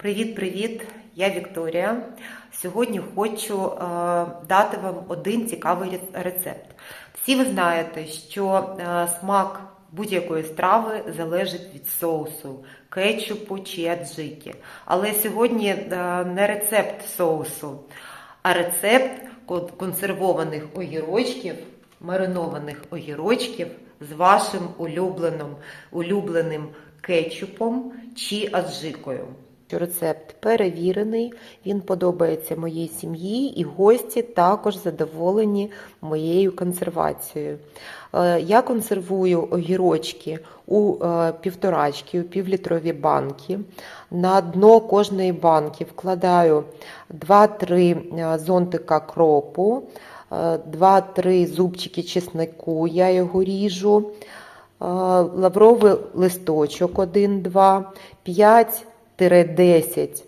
Привіт-привіт! Я Вікторія. Сьогодні хочу е, дати вам один цікавий рецепт. Всі ви знаєте, що е, смак будь-якої страви залежить від соусу, кетчупу чи аджики. Але сьогодні е, не рецепт соусу, а рецепт консервованих огірочків, маринованих огірочків з вашим улюбленим, улюбленим кетчупом чи аджикою. Рецепт перевірений, він подобається моїй сім'ї і гості також задоволені моєю консервацією. Е, Я консервую огірочки у е, півторачки, у півлітрові банки. На дно кожної банки вкладаю 2-3 зонтика кропу, е, 2-3 зубчики чеснику, я його ріжу, е, лавровий листочок 1-2, 5 10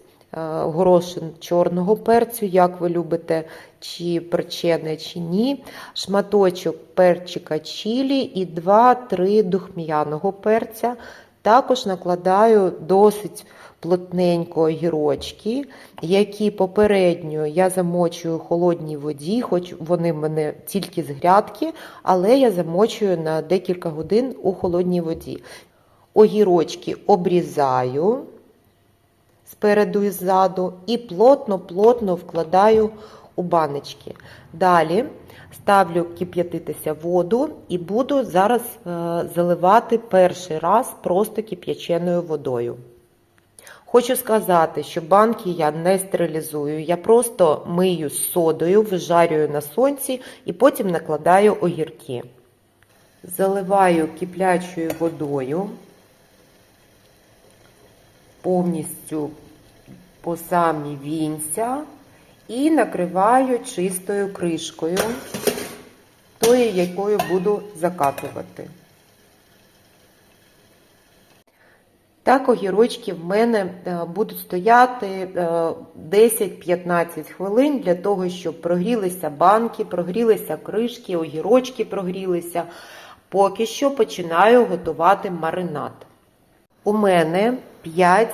горошин чорного перцю, як ви любите, чи перчене, чи ні, шматочок перчика чилі і 2-3 духм'яного перця. Також накладаю досить плотненько огірочки, які попередньо я замочую в холодній воді, хоч вони в мене тільки з грядки, але я замочую на декілька годин у холодній воді. Огірочки обрізаю спереду і ззаду і плотно-плотно вкладаю у баночки. Далі ставлю кип'ятитися воду і буду зараз е, заливати перший раз просто кип'яченою водою. Хочу сказати, що банки я не стерилізую, я просто мию з содою, вижарюю на сонці і потім накладаю огірки. Заливаю киплячою водою повністю по самі вінця і накриваю чистою кришкою, тою, якою буду закатувати. Так, огірочки в мене е, будуть стояти е, 10-15 хвилин для того, щоб прогрілися банки, прогрілися кришки, огірочки прогрілися. Поки що починаю готувати маринад. У мене 5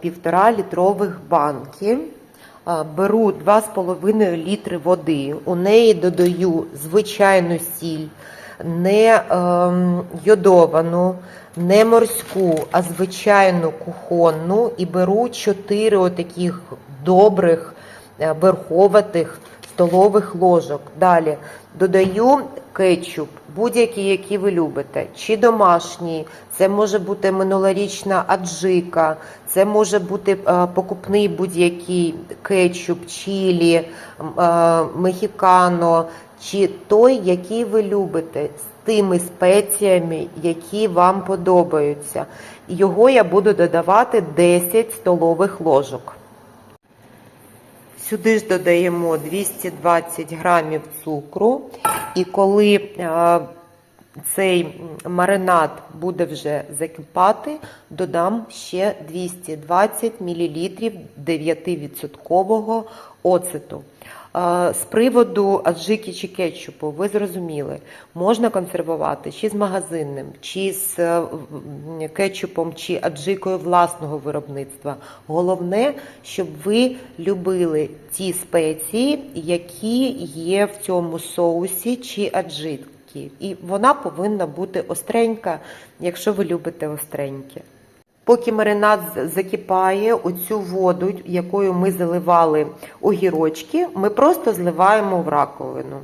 півтора літрових банки. Е, Беру 2,5 літри води. У неї додаю звичайну сіль, не ем, йодовану, не морську, а звичайну кухонну. І беру 4 отаких добрих е, верховатих столових ложок. Далі додаю кетчуп, будь-який, який ви любите, чи домашній, це може бути минулорічна аджика, це може бути е, покупний будь-який кетчуп, чилі, м, е, мехікано, чи той, який ви любите, з тими спеціями, які вам подобаються. Його я буду додавати 10 столових ложок. Сюди ж додаємо 220 грамів цукру, і коли е, цей маринад буде вже закипати, додам ще 220 мл 9% оцету. З приводу аджики чи кетчупу, ви зрозуміли, можна консервувати чи з магазинним, чи з е, кетчупом, чи аджикою власного виробництва. Головне, щоб ви любили ті спеції, які є в цьому соусі чи аджики. І вона повинна бути остренька, якщо ви любите остреньке. Поки маринад закипає, оцю воду, якою ми заливали огірочки, ми просто зливаємо в раковину.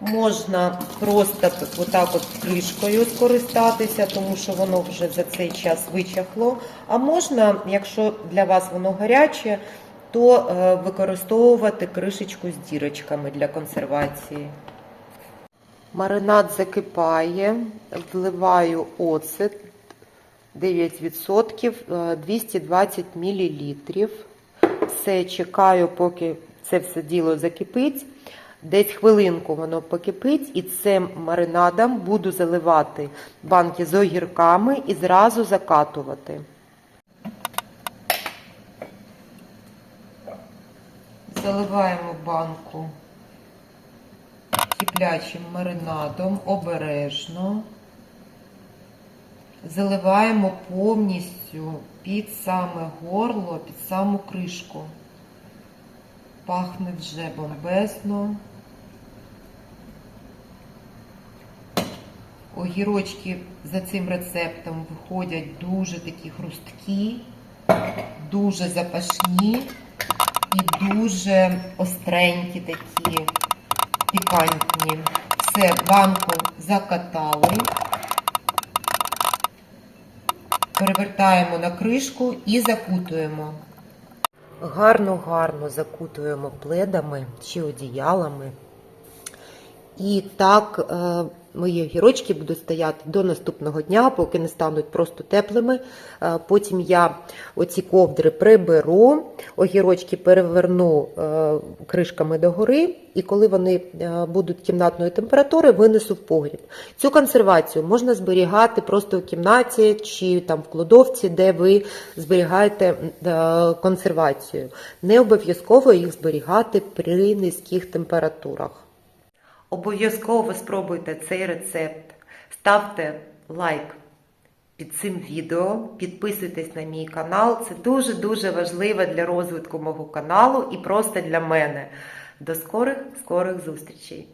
Можна просто отак от кришкою скористатися, тому що воно вже за цей час вичахло. А можна, якщо для вас воно гаряче, то е, використовувати кришечку з дірочками для консервації. Маринад закипає, вливаю оцет 9%, е, 220 мл. Все чекаю, поки це все діло закипить. Десь хвилинку воно покипить, і цим маринадом буду заливати банки з огірками і зразу закатувати. Заливаємо банку киплячим маринадом обережно. заливаємо повністю під саме горло, під саму кришку. Пахне вже бомбезно. Огірочки за цим рецептом виходять дуже такі хрусткі, дуже запашні і дуже остренькі такі, пікантні. Все, банку закатали. Перевертаємо на кришку і закутуємо. Гарно-гарно закутуємо пледами чи одіялами. І так е, мої огірочки будуть стояти до наступного дня, поки не стануть просто теплими. Е, Потім я оці ковдри приберу, огірочки переверну е, кришками догори, і коли вони е, будуть кімнатної температури, винесу в погріб. Цю консервацію можна зберігати просто в кімнаті чи там в кладовці, де ви зберігаєте консервацію. Не обов'язково їх зберігати при низьких температурах. Обов'язково спробуйте цей рецепт. Ставте лайк під цим відео, підписуйтесь на мій канал. Це дуже-дуже важливо для розвитку мого каналу і просто для мене. До скорих скорих зустрічей!